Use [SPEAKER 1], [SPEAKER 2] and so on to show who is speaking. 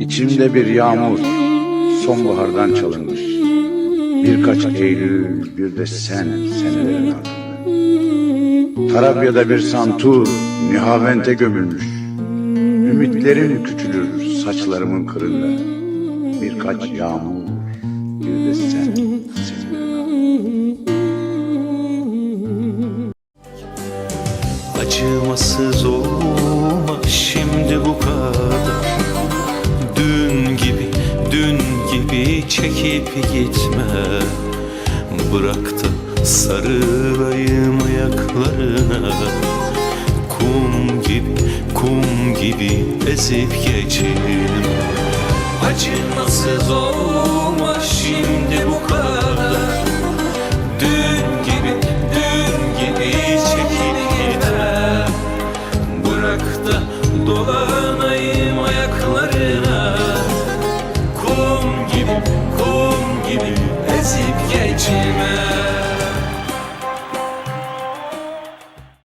[SPEAKER 1] İçimde bir yağmur sonbahardan çalınmış. Birkaç Eylül bir de sen senelerin ardında. Tarabya'da bir santur nihavente gömülmüş. Ümitlerim küçülür saçlarımın kırında. Birkaç yağmur bir de sen senelerin
[SPEAKER 2] Acımasız olma gibi çekip gitme. Bırak da sarılayım ayaklarına. Kum gibi, kum gibi ezip geçelim Acımasız olma şimdi bu kadar? Dün gibi, dün gibi çekip gitme. Bırak da dolanayım gibi, ezip geçme